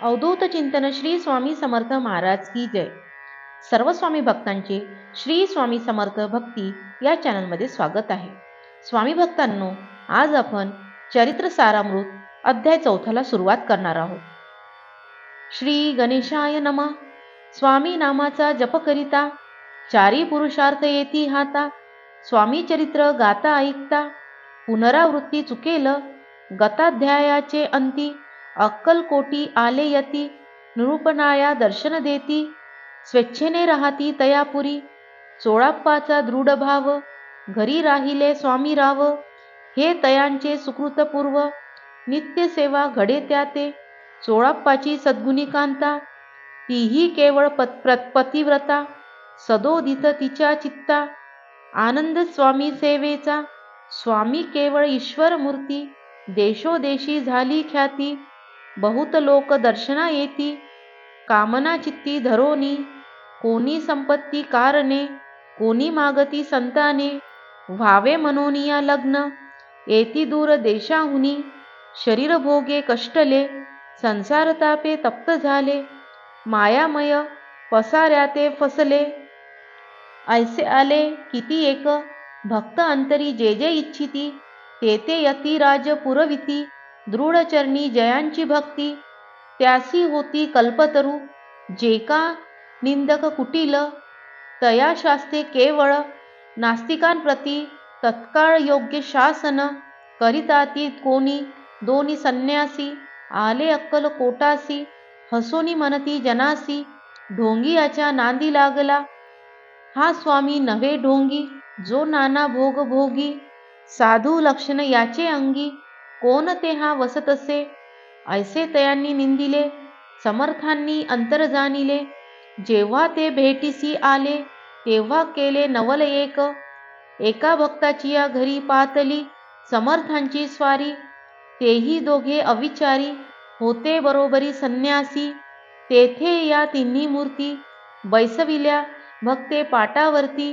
अवधूत चिंतन श्री स्वामी समर्थ महाराज की जय. सर्व स्वामी भक्तांचे श्री स्वामी समर्थ भक्ती या चॅनलमध्ये स्वागत आहे. स्वामी भक्तांनो आज आपण चरित्र सारामृत अध्याय चौथाला सुरुवात करणार आहोत. श्री गणेशाय नमा. स्वामी नामाचा जप करिता चारी पुरुषार्थ येती हाता. स्वामी चरित्र गाता ऐकता. पुनरावृत्ती चुकेल गताध्यायाचे अंती. अक्कलकोटी आले यती निरूपणाया दर्शन देती स्वेच्छेने राहती तयापुरी चोळाप्पाचा दृढ भाव घरी राहिले स्वामी राव हे तयांचे सुकृतपूर्व नित्य सेवा घडे त्या ते चोळाप्पाची सद्गुणी कांता तीही केवळ पत पतिव्रता सदोदित तिच्या चित्ता आनंद स्वामी सेवेचा स्वामी केवळ ईश्वर मूर्ती देशोदेशी झाली ख्याती बहुत लोक दर्शना येती कामना चित्ती धरोनी, कोणी संपत्ती कारणे, कोणी मागती संताने, व्हावे म्हणून लग्न येती दूर देशाहुनी, शरीर भोगे कष्टले, संसार तापे तप्त झाले, मायामय पसाऱ्या ते फसले. ऐसे आले किती एक भक्त अंतरी जे जे इच्छिती तेथे यती राज पुरविती दृढचरणी जयांची भक्ती त्यासी होती कल्पतरू जे का निंदक कुटील तया शास्ते केवळ नास्तिकांप्रती तत्काळ योग्य शासन करिताती कोणी दोन्ही संन्यासी आले अक्कल कोटासी हसोनी मनती जनासी ढोंगियाच्या नांदी लागला. हा स्वामी नवे ढोंगी जो नाना भोग भोगी साधू लक्षण याचे अंगी कोण ते हा वसतसे ऐसे तयांनी निंदिले समर्थांनी अंतर जाणिले. जेव्हा ते भेटीसी आले तेव्हा केले नवल एक. एका भक्ताची या घरी पातली समर्थांची स्वारी. तेही दोघे अविचारी होते बरोबरी संन्यासी. तेथे या तिन्ही मूर्ती बैसविल्या भक्ते पाटावरती.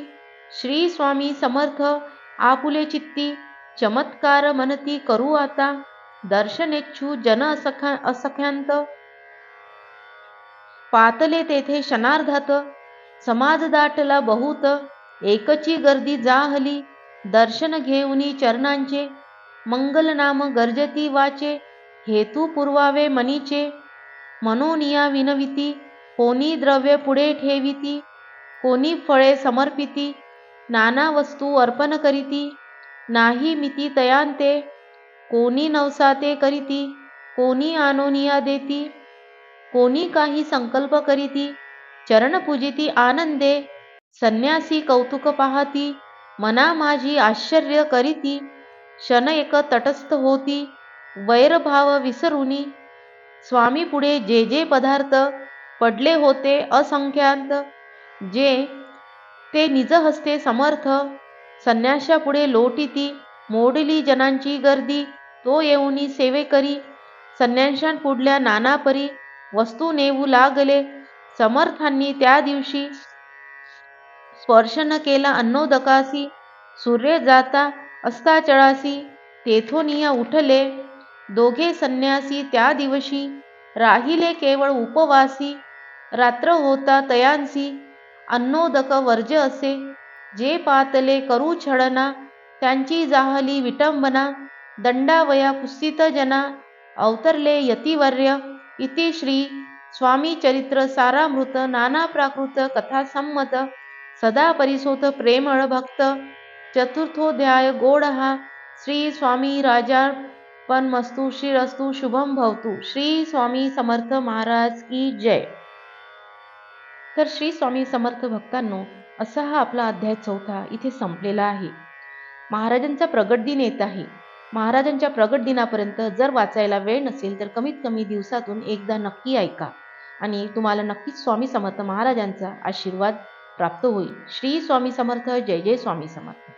श्री स्वामी समर्थ आपुले चित्ती. चमत्कार मनती करू आता. दर्शनेच्छू जन असख्या असख्यांत. पातले तेथे क्षणार्धात. समाज दाटला बहुत. एकची गर्दी जाहली. दर्शन घेऊनी चरणांचे. मंगल नाम गर्जती वाचे. हेतू पुरवावे मनीचे. मनोनिया विनविती. कोणी द्रव्य पुढे ठेविती. कोणी फळे समर्पिती. नाना वस्तू अर्पण करीती. नाही मिती तयांते कोणी नवसाते करीती कोणी आनोनिया देती कोणी काही संकल्प करीती चरण पूजिती आनंदे संन्यासी कौतुक पाहती मना माझी आश्चर्य करीती क्षण एक तटस्थ होती वैरभाव विसरुनी स्वामी पुढे जे जे पदार्थ पडले होते असंख्यांत जे ते निज हस्ते समर्थ संन्याशापुढे लोटीती मोडली जनांची गर्दी तो येऊनी सेवे करी. संन्याशांपुढल्या नानापरी वस्तू नेऊ लागले. समर्थांनी त्या दिवशी स्पर्श न केला अन्नोदकासी. सूर्य जाता असता चळासी तेथोनिया उठले. दोघे संन्यासी त्या दिवशी राहिले केवळ उपवासी. रात्र होता तयांसी. अन्नोदक वर्ज असे. जे पातले करू छळना त्यांची जाहली विटंबना दंडावया पुस्तित जना अवतरले यतिवर्य इति श्री स्वामी चरित्र सारामृत नाना प्राकृत कथा संमत सदा परिसोत प्रेमळ भक्त चतुर्थोध्याय गोड हा श्री स्वामी राजा पण मस्तू श्रीरस्तू शुभम भवतु। श्री स्वामी समर्थ महाराज की जय। तर श्री स्वामी समर्थ भक्तांनो असा हा आपला अध्याय चौथा इथे संपलेला आहे. महाराजांचा प्रगट दिन येत आहे. महाराजांच्या प्रगट दिनापर्यंत जर वाचायला वेळ नसेल तर कमीत कमी दिवसातून एकदा नक्की ऐका. आणि तुम्हाला नक्कीच स्वामी समर्थ महाराजांचा आशीर्वाद प्राप्त होईल. श्री स्वामी समर्थ जय जय स्वामी समर्थ.